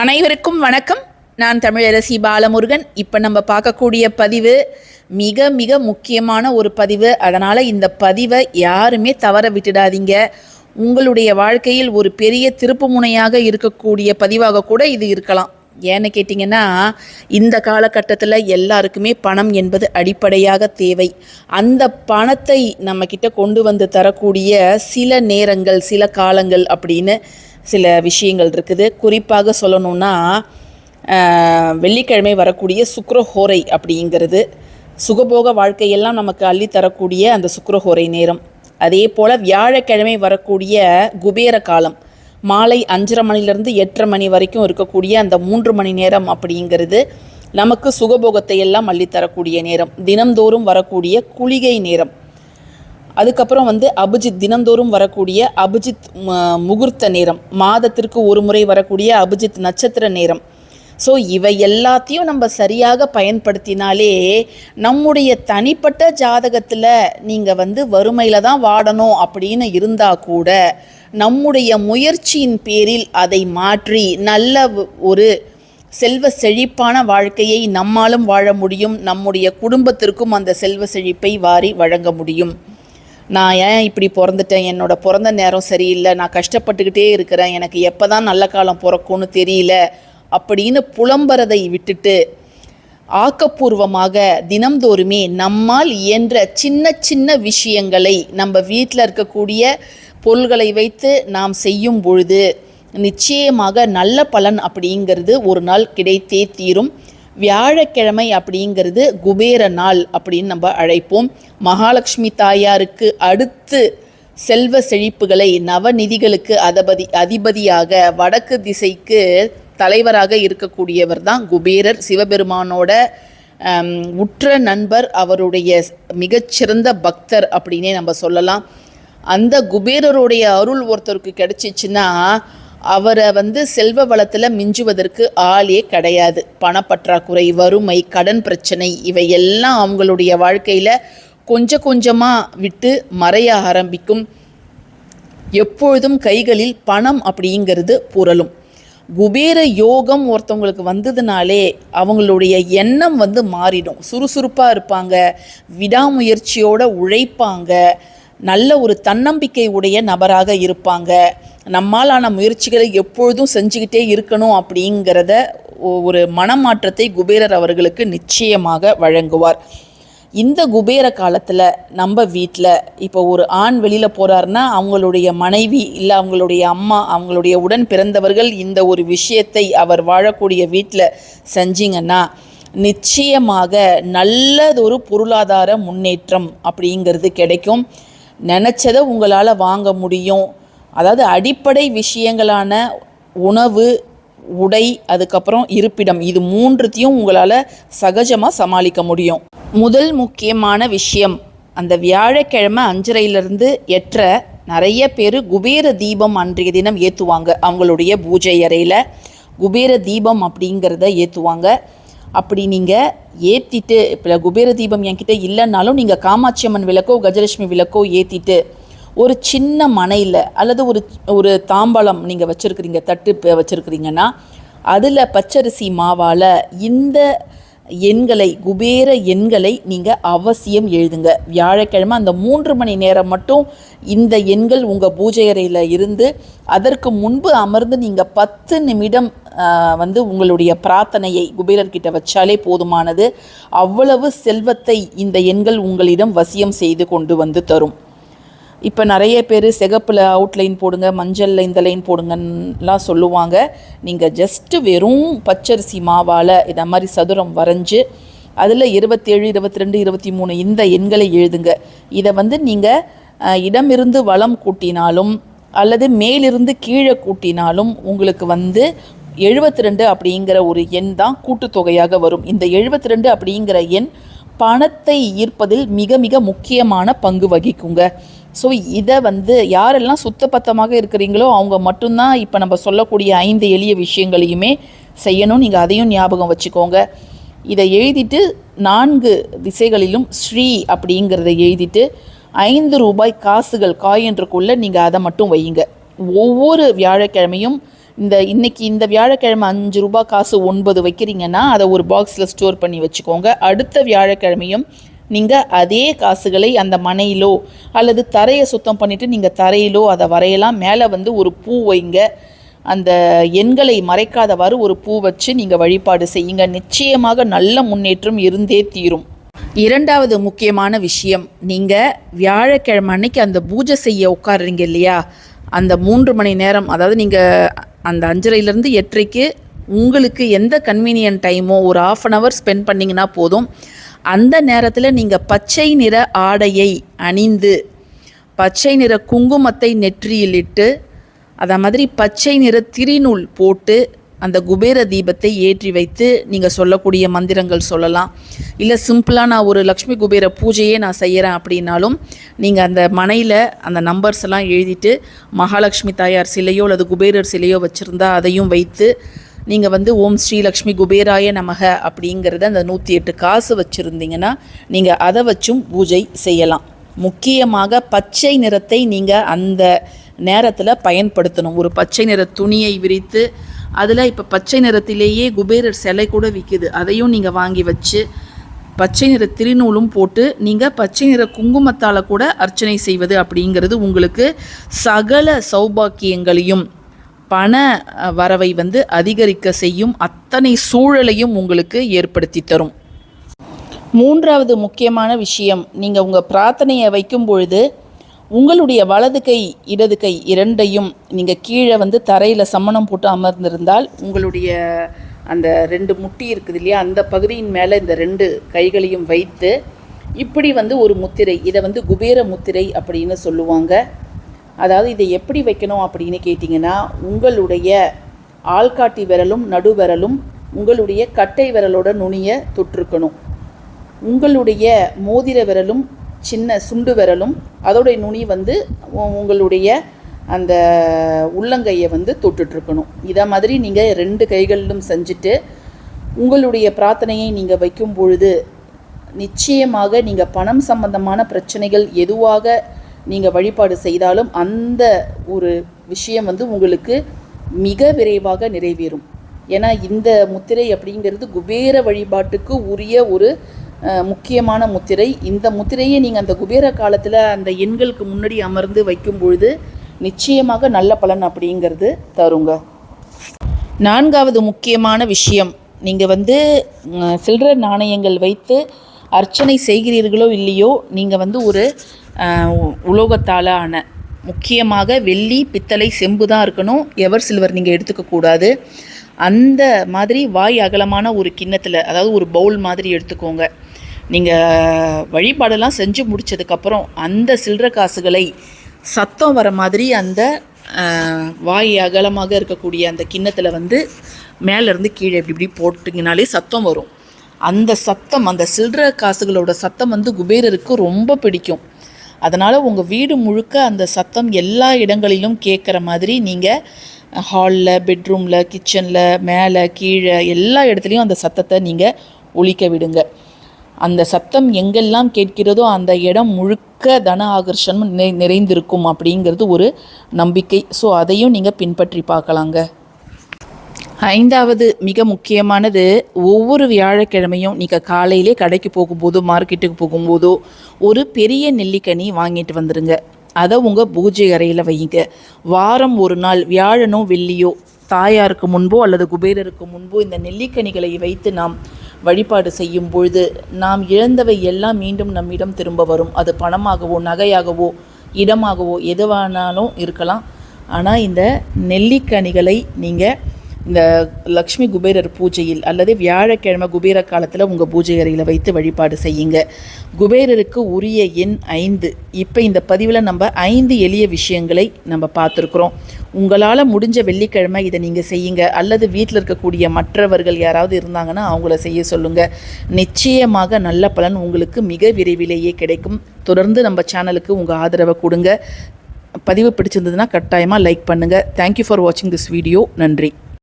அனைவருக்கும் வணக்கம். நான் தமிழரசி பாலமுருகன். இப்போ நம்ம பார்க்கக்கூடிய பதிவு மிக மிக முக்கியமான ஒரு பதிவு. அதனால் இந்த பதிவை யாருமே தவற விட்டுடாதீங்க. உங்களுடைய வாழ்க்கையில் ஒரு பெரிய திருப்பு முனையாக இருக்கக்கூடிய பதிவாக கூட இது இருக்கலாம். ஏன்னு கேட்டிங்கன்னா இந்த காலகட்டத்தில் எல்லாருக்குமே பணம் என்பது அடிப்படையாக தேவை. அந்த பணத்தை நம்மக்கிட்ட கொண்டு வந்து தரக்கூடிய சில நேரங்கள் சில காலங்கள் அப்படின்னு சில விஷயங்கள் இருக்குது. குறிப்பாக சொல்லணும்னா வெள்ளிக்கிழமை வரக்கூடிய சுக்ரஹோரை அப்படிங்கிறது சுகபோக வாழ்க்கையெல்லாம் நமக்கு அள்ளித்தரக்கூடிய அந்த சுக்ரஹோரை நேரம். அதே போல் வியாழக்கிழமை வரக்கூடிய குபேர காலம் மாலை அஞ்சரை மணிலேருந்து எட்டரை மணி வரைக்கும் இருக்கக்கூடிய அந்த மூன்று மணி நேரம் அப்படிங்கிறது நமக்கு சுகபோகத்தை எல்லாம் அள்ளித்தரக்கூடிய நேரம். தினம்தோறும் வரக்கூடிய குளிகை நேரம். அதுக்கப்புறம் வந்து அபிஜித் தினந்தோறும் வரக்கூடிய அபிஜித் முகூர்த்த நேரம் மாதத்திற்கு ஒரு முறை வரக்கூடிய அபிஜித் நட்சத்திர நேரம். ஸோ இவை எல்லாத்தையும் நம்ம சரியாக பயன்படுத்தினாலே நம்முடைய தனிப்பட்ட ஜாதகத்தில் நீங்கள் வந்து வறுமையில் தான் வாடணும் அப்படின்னு இருந்தால் கூட நம்முடைய முயற்சியின் பேரில் அதை மாற்றி நல்ல ஒரு செல்வ செழிப்பான வாழ்க்கையை நம்மாலும் வாழ முடியும் நம்முடைய குடும்பத்திற்கும் அந்த செல்வ செழிப்பை வாரி வழங்க முடியும். நான் ஏன் இப்படி பிறந்துட்டேன்? என்னோட பிறந்த நேரம் சரியில்லை. நான் கஷ்டப்பட்டுக்கிட்டே இருக்கிறேன். எனக்கு எப்போ தான் நல்ல காலம் பிறக்கும்னு தெரியல. அப்படின்னு புலம்புறதை விட்டுட்டு ஆக்கப்பூர்வமாக தினம்தோறுமே நம்மால் இயன்ற சின்ன சின்ன விஷயங்களை நம்ம வீட்டில் இருக்கக்கூடிய பொருள்களை வைத்து நாம் செய்யும் பொழுது நிச்சயமாக நல்ல பலன் அப்படிங்கிறது ஒரு நாள் கிடைத்தே தீரும். வியாழக்கிழமை அப்படிங்கிறது குபேர நாள் அப்படின்னு நம்ம அழைப்போம். மகாலட்சுமி தாயாருக்கு அடுத்து செல்வ செழிப்புகளை நவநிதிகளுக்கு அதபதி அதிபதியாக வடக்கு திசைக்கு தலைவராக இருக்கக்கூடியவர் தான் குபேரர். சிவபெருமானோட உற்ற நண்பர் அவருடைய மிகச்சிறந்த பக்தர் அப்படின்னே நம்ம சொல்லலாம். அந்த குபேரருடைய அருள் ஒருத்தருக்கு கிடைச்சிச்சுன்னா அவரை வந்து செல்வ வளத்தில் மிஞ்சுவதற்கு ஆளே கிடையாது. பணப்பற்றாக்குறை வறுமை கடன் பிரச்சனை இவையெல்லாம் அவங்களுடைய வாழ்க்கையில் கொஞ்சம் கொஞ்சமாக விட்டு மறைய ஆரம்பிக்கும். எப்பொழுதும் கைகளில் பணம் அப்படிங்கிறது புரளும். குபேர யோகம் ஒருத்தவங்களுக்கு வந்ததுனாலே அவங்களுடைய எண்ணம் வந்து மாறிடும். சுறுசுறுப்பாக இருப்பாங்க விடாமுயற்சியோடு உழைப்பாங்க நல்ல ஒரு தன்னம்பிக்கை உடைய நபராக இருப்பாங்க. நம்மாலான முயற்சிகளை எப்பொழுதும் செஞ்சுக்கிட்டே இருக்கணும் அப்படிங்கிறத ஒரு மனமாற்றத்தை குபேரர் அவர்களுக்கு நிச்சயமாக வழங்குவார். இந்த குபேர காலத்தில் நம்ம வீட்டில் இப்போ ஒரு ஆண் வெளியில் போகிறாருன்னா அவங்களுடைய மனைவி இல்லை அவங்களுடைய அம்மா அவங்களுடைய உடன் பிறந்தவர்கள் இந்த ஒரு விஷயத்தை அவர் வாழக்கூடிய வீட்டில் செஞ்சீங்கன்னா நிச்சயமாக நல்லதொரு பொருளாதார முன்னேற்றம் அப்படிங்கிறது கிடைக்கும். நினச்சதை உங்களால் வாங்க முடியும். அதாவது அடிப்படை விஷயங்களான உணவு உடை அதுக்கப்புறம் இருப்பிடம். இது மூன்றுத்தையும் உங்களால் சகஜமாக சமாளிக்க முடியும். முதல் முக்கியமான விஷயம் அந்த வியாழக்கிழமை அஞ்சரையிலிருந்து எற்ற நிறைய பேர் குபேர தீபம் அன்றைய தினம் ஏற்றுவாங்க அவங்களுடைய பூஜை அறையில் குபேர தீபம் அப்படிங்கிறத ஏற்றுவாங்க அப்படி நீங்கள் ஏற்றிட்டு இப்போ குபேர தீபம் என்கிட்ட இல்லைன்னாலும் நீங்கள் காமாட்சி அம்மன் விளக்கோ கஜலட்சுமி விளக்கோ ஏற்றிட்டு ஒரு சின்ன மனையில் அல்லது ஒரு ஒரு தாம்பாளம் நீங்கள் வச்சுருக்கிறீங்க தட்டு வச்சுருக்கிறீங்கன்னா அதில் பச்சரிசி மாவால் இந்த எண்களை குபேர எண்களை நீங்கள் அவசியம் எழுதுங்க. வியாழக்கிழமை அந்த மூன்று மணி நேரம் மட்டும் இந்த எண்கள் உங்கள் பூஜை அறையில் இருந்து அதற்கு முன்பு அமர்ந்து நீங்கள் பத்து நிமிடம் வந்து உங்களுடைய பிரார்த்தனையை குபேரர்கிட்ட வச்சாலே போதுமானது. அவ்வளவு செல்வத்தை இந்த எண்கள் உங்களிடம் வசியம் செய்து கொண்டு வந்து தரும். இப்போ நிறைய பேர் சிகப்பில் அவுட்லைன் போடுங்க மஞ்சளில் இந்த லைன் போடுங்கன்னுலாம் சொல்லுவாங்க. நீங்கள் ஜஸ்ட்டு வெறும் பச்சரிசி மாவால் இதை மாதிரி சதுரம் வரைஞ்சி அதில் இருபத்தேழு இருபத்தி ரெண்டு இருபத்தி மூணு இந்த எண்களை எழுதுங்க. இதை வந்து நீங்கள் இடமிருந்து வளம் கூட்டினாலும் அல்லது மேலிருந்து கீழே கூட்டினாலும் உங்களுக்கு வந்து எழுபத்தி ரெண்டு அப்படிங்கிற ஒரு எண் தான் கூட்டுத்தொகையாக வரும். இந்த எழுபத்தி ரெண்டு அப்படிங்கிற எண் பணத்தை ஈர்ப்பதில் மிக மிக முக்கியமான பங்கு வகிக்குங்க. ஸோ இதை வந்து யாரெல்லாம் சுத்தபத்தமாக இருக்கிறீங்களோ அவங்க மட்டும்தான் இப்போ நம்ம சொல்லக்கூடிய ஐந்து எளிய விஷயங்களையுமே செய்யணும். நீங்கள் அதையும் ஞாபகம் வச்சுக்கோங்க. இதை எழுதிட்டு நான்கு திசைகளிலும் ஸ்ரீ அப்படிங்கிறத எழுதிட்டு ஐந்து ரூபாய் காசுகள் காயின்றுக்குள்ளே நீங்கள் அதை மட்டும் வையுங்க. ஒவ்வொரு வியாழக்கிழமையும் இந்த இன்னைக்கு இந்த வியாழக்கிழமை அஞ்சு ரூபாய் காசு ஒன்பது வைக்கிறீங்கன்னா அதை ஒரு பாக்ஸில் ஸ்டோர் பண்ணி வச்சுக்கோங்க. அடுத்த வியாழக்கிழமையும் நீங்கள் அதே காசுகளை அந்த மனையிலோ அல்லது தரையை சுத்தம் பண்ணிவிட்டு நீங்கள் தரையிலோ அதை வரையலாம். மேலே வந்து ஒரு பூ வைங்க. அந்த எண்களை மறைக்காதவாறு ஒரு பூ வச்சு நீங்கள் வழிபாடு செய்யுங்க. நிச்சயமாக நல்ல முன்னேற்றம் இருந்தே தீரும். இரண்டாவது முக்கியமான விஷயம் நீங்கள் வியாழக்கிழமை அன்னைக்கு அந்த பூஜை செய்ய உட்காருறீங்க இல்லையா? அந்த மூன்று மணி நேரம் அதாவது நீங்கள் அந்த அஞ்சரையிலேருந்து எட்டரைக்கு உங்களுக்கு எந்த கன்வீனியன்ட் டைமோ ஒரு ஆஃப் அன் ஹவர் ஸ்பெண்ட் பண்ணிங்கன்னா போதும். அந்த நேரத்தில் நீங்கள் பச்சை நிற ஆடையை அணிந்து பச்சை நிற குங்குமத்தை நெற்றியில் இட்டு அதை மாதிரி பச்சை நிற திரிநூல் போட்டு அந்த குபேர தீபத்தை ஏற்றி வைத்து நீங்கள் சொல்லக்கூடிய மந்திரங்கள் சொல்லலாம். இல்லை சிம்பிளாக நான் ஒரு லக்ஷ்மி குபேர பூஜையே நான் செய்கிறேன் அப்படின்னாலும் நீங்கள் அந்த மனையில் அந்த நம்பர்ஸ் எல்லாம் எழுதிட்டு மகாலட்சுமி தாயார் சிலையோ அல்லது குபேரர் சிலையோ வச்சுருந்தா அதையும் வைத்து நீங்கள் வந்து ஓம் ஸ்ரீ லக்ஷ்மி குபேராய நமக அப்படிங்கிறத அந்த நூற்றி எட்டு காசு வச்சுருந்தீங்கன்னா நீங்கள் அதை வச்சும் பூஜை செய்யலாம். முக்கியமாக பச்சை நிறத்தை நீங்கள் அந்த நேரத்தில் பயன்படுத்தணும். ஒரு பச்சை நிற துணியை விரித்து அதில் இப்போ பச்சை நிறத்திலேயே குபேரர் சிலை கூட விற்கிது அதையும் நீங்கள் வாங்கி வச்சு பச்சை நிற திருநூலும் போட்டு நீங்கள் பச்சை நிற குங்குமத்தால் கூட அர்ச்சனை செய்வது அப்படிங்கிறது உங்களுக்கு சகல சௌபாக்கியங்களையும் பண வரவை வந்து அதிகரிக்க செய்யும் அத்தனை சூழலையும் உங்களுக்கு ஏற்படுத்தி தரும். மூன்றாவது முக்கியமான விஷயம் நீங்கள் உங்கள் பிரார்த்தனையை வைக்கும் பொழுது உங்களுடைய வலது கை இடது கை இரண்டையும் நீங்கள் கீழே வந்து தரையில் சம்மணம் போட்டு அமர்ந்திருந்தால் உங்களுடைய அந்த ரெண்டு முட்டி இருக்குது இல்லையா அந்த பகுதியின் மேலே இந்த ரெண்டு கைகளையும் வைத்து இப்படி வந்து ஒரு முத்திரை இதை வந்து குபேர முத்திரை அப்படின்னு சொல்லுவாங்க. அதாவது இதை எப்படி வைக்கணும் அப்படின்னு கேட்டிங்கன்னா உங்களுடைய ஆள்காட்டி விரலும் நடுவிரலும் உங்களுடைய கட்டை விரலோட நுனியை தொற்றுக்கணும் உங்களுடைய மோதிர விரலும் சின்ன சுண்டு விரலும் அதோடைய நுனி வந்து உ- உங்களுடைய அந்த உள்ளங்கையை வந்து தொட்டுட்ருக்கணும் இதை மாதிரி நீங்கள் ரெண்டு கைகளிலும் செஞ்சுட்டு உங்களுடைய பிரார்த்தனையை நீங்கள் வைக்கும் பொழுது நிச்சயமாக நீங்கள் பணம் சம்பந்தமான பிரச்சனைகள் எதுவாக நீங்கள் வழிபாடு செய்தாலும் அந்த ஒரு விஷயம் வந்து உங்களுக்கு மிக விரைவாக நிறைவேறும். ஏன்னா இந்த முத்திரை அப்படிங்கிறது குபேர வழிபாட்டுக்கு உரிய ஒரு முக்கியமான முத்திரை. இந்த முத்திரையை நீங்கள் அந்த குபேர காலத்தில் அந்த எண்களுக்கு முன்னாடி அமர்ந்து வைக்கும் பொழுது நிச்சயமாக நல்ல பலன் அப்படிங்கிறது தருங்க. நான்காவது முக்கியமான விஷயம். நீங்கள் வந்து சில்லற நாணயங்கள் வைத்து அர்ச்சனை செய்கிறீர்களோ இல்லையோ நீங்கள் வந்து ஒரு உலோகத்தால் ஆன முக்கியமாக வெள்ளி பித்தளை செம்பு தான் இருக்கணும். எவர் சில்வர் நீங்கள் எடுத்துக்கக்கூடாது அந்த மாதிரி வாய் அகலமான ஒரு கிண்ணத்தில் அதாவது ஒரு பவுல் மாதிரி எடுத்துக்கோங்க. நீங்கள் வழிபாடெல்லாம் செஞ்சு முடிச்சதுக்கப்புறம் அந்த சில்லற காசுகளை சத்தம் வர மாதிரி அந்த வாய் அகலமாக இருக்கக்கூடிய அந்த கிண்ணத்தில் வந்து மேலேருந்து கீழே இப்படி இப்படி போட்டிங்கனாலே சத்தம் வரும். அந்த சத்தம் அந்த சில்லற காசுகளோட சத்தம் வந்து குபேரருக்கு ரொம்ப பிடிக்கும். அதனால் உங்கள் வீடு முழுக்க அந்த சத்தம் எல்லா இடங்களிலும் கேட்குற மாதிரி நீங்கள் ஹாலில் பெட்ரூமில் கிச்சனில் மேலே கீழே எல்லா இடத்துலையும் அந்த சத்தத்தை நீங்கள் ஒழிக்க விடுங்க. அந்த சத்தம் எங்கெல்லாம் கேட்கிறதோ அந்த இடம் முழுக்க தன ஆகர்ஷணம் நிறை நிறைந்திருக்கும் அப்படிங்கிறது ஒரு நம்பிக்கை. ஸோ அதையும் நீங்கள் பின்பற்றி பார்க்கலாங்க. ஐந்தாவது மிக முக்கியமானது ஒவ்வொரு வியாழக்கிழமையும் நீங்கள் காலையிலே கடைக்கு போகும்போதோ மார்க்கெட்டுக்கு போகும்போதோ ஒரு பெரிய நெல்லிக்கனி வாங்கிட்டு வந்துடுங்க அதை உங்கள் பூஜை அறையில் வைங்க. வாரம் ஒரு நாள் வியாழனோ வெள்ளியோ தாயாருக்கு முன்போ அல்லது குபேரருக்கு முன்போ இந்த நெல்லிக்கனிகளை வைத்து நாம் வழிபாடு செய்யும் பொழுது நாம் இழந்தவை எல்லாம் மீண்டும் நம்மிடம் திரும்ப வரும். அது பணமாகவோ நகையாகவோ இடமாகவோ எதுவானாலும் இருக்கலாம். ஆனால் இந்த நெல்லிக்கனிகளை நீங்கள் இந்த லக்ஷ்மி குபேரர் பூஜையில் அல்லது வியாழக்கிழமை குபேர காலத்தில் உங்கள் பூஜை அறையில் வைத்து வழிபாடு செய்யுங்க. குபேரருக்கு உரிய எண் ஐந்து. இப்போ இந்த பதிவில் நம்ம ஐந்து எளிய விஷயங்களை நம்ம பார்த்துருக்குறோம். உங்களால் முடிஞ்ச வெள்ளிக்கிழமை இதை நீங்கள் செய்யுங்க. அல்லது வீட்டில் இருக்கக்கூடிய மற்றவர்கள் யாராவது இருந்தாங்கன்னா அவங்கள செய்ய சொல்லுங்கள் நிச்சயமாக நல்ல பலன் உங்களுக்கு மிக விரைவிலேயே கிடைக்கும். தொடர்ந்து நம்ம சேனலுக்கு உங்கள் ஆதரவை கொடுங்க. பதிவு பிடிச்சிருந்ததுன்னா கட்டாயமாக லைக் பண்ணுங்கள் தேங்க்யூ ஃபார் வாட்சிங் திஸ் வீடியோ நன்றி.